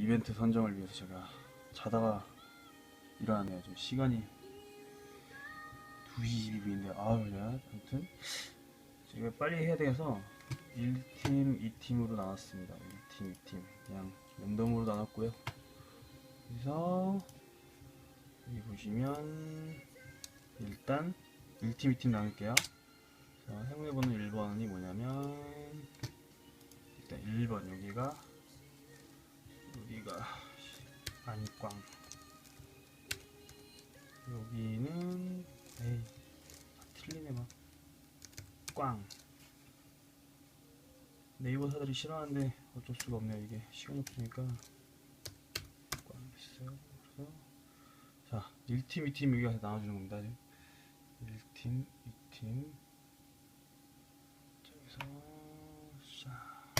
이벤트 선정을 위해서 제가 자다가 일어나네요. 지금 시간이 2시 22분인데 아우 야 아무튼 지금 빨리 해야 돼서 1팀, 2팀으로 나눴습니다. 1팀, 2팀 그냥 랜덤으로 나눴고요. 그래서 여기 보시면 일단 1팀, 2팀 나눌게요. 자, 행운의 번호 1번이 뭐냐면 일단 1번 여기가 여기가 안꽝 여기는 에이 아, 틀리네 막꽝. 네이버 사들이 싫어하는데 어쩔 수가 없네요 이게. 시간이 없으니까. 꽝 있어요. 그래서 자 1팀 2팀 여기가 나눠주는 겁니다. 지금 1팀 2팀 저기서 자,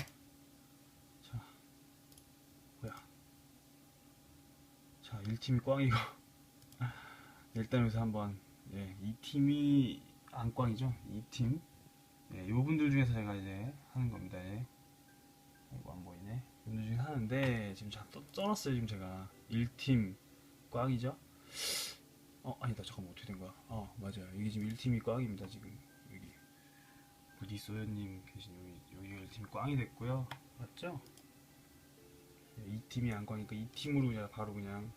자 뭐야 자 1팀이 꽝이고. 일단 여기서 한번 예, 2팀이 안 꽝이죠? 2팀. 예, 요분들 중에서 제가 이제 하는 겁니다. 예. 아이고 안 보이네. 요분들 중에 하는데 지금 자, 또 써놨어요 지금 제가. 1팀 꽝이죠? 어 아니다. 잠깐만 어떻게 된 거야? 어 맞아요. 이게 지금 1팀이 꽝입니다 지금. 여기. 부디 소연님 계신 여기 여기 1팀이 꽝이 됐고요. 맞죠? 이 팀이 안 꽝이니까 이 팀으로 그냥 바로 그냥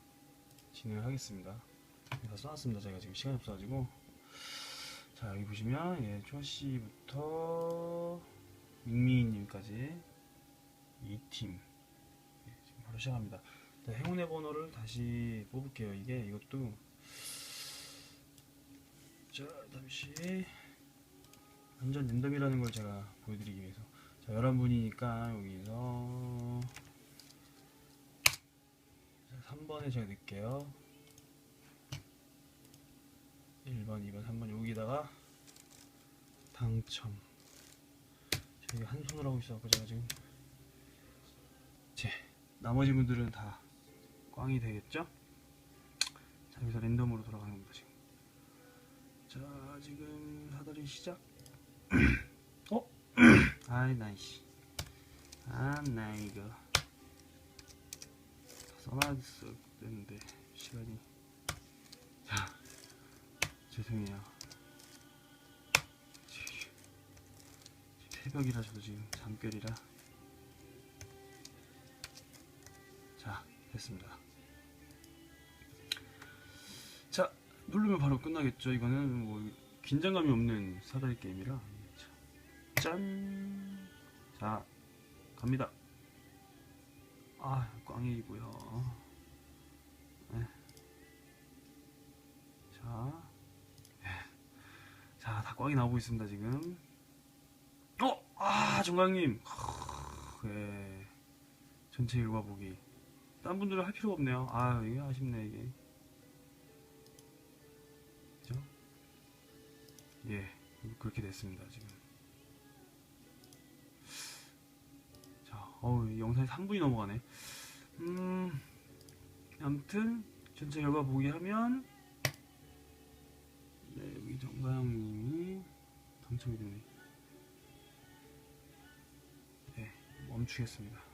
진행을 하겠습니다. 다 써놨습니다. 제가 지금 시간이 없어가지고 자 여기 보시면 예, 초씨부터 민미님까지 이 팀 예, 지금 바로 시작합니다. 자, 행운의 번호를 다시 뽑을게요. 이게 이것도 자 잠시 완전 랜덤이라는 걸 제가 보여드리기 위해서 자 11분이니까 여기서 자, 3번에 제가 넣을게요. 1번 2번 3번 여기다가 당첨. 저기 한 손으로 하고 있어서 제가 지금 제 나머지 분들은 다 꽝이 되겠죠? 자 여기서 랜덤으로 돌아가는 겁니다 지금. 자 지금 사다리 시작. 어? 아이 나이씨 아나 이거 써놨어 됐는데 시간이. 자 죄송해요. 지- 새벽이라 저도 지금 잠결이라. 자 됐습니다. 자 누르면 바로 끝나겠죠 이거는. 뭐 긴장감이 없는 사다리 게임이라. 짠 자 갑니다. 아 꽝이고요 네. 자, 예. 자, 다 꽝이 나오고 있습니다 지금. 어, 아 정강님, 예, 전체 일과 보기. 딴 분들은 할 필요가 없네요. 아 이게 아쉽네 이게. 그죠? 예, 그렇게 됐습니다 지금. 자, 어우 이 영상이 3분이 넘어가네. 음, 아무튼 전체 결과 보기 하면 네, 여기 정가영님 이 당첨이 됐네. 네, 멈추겠습니다.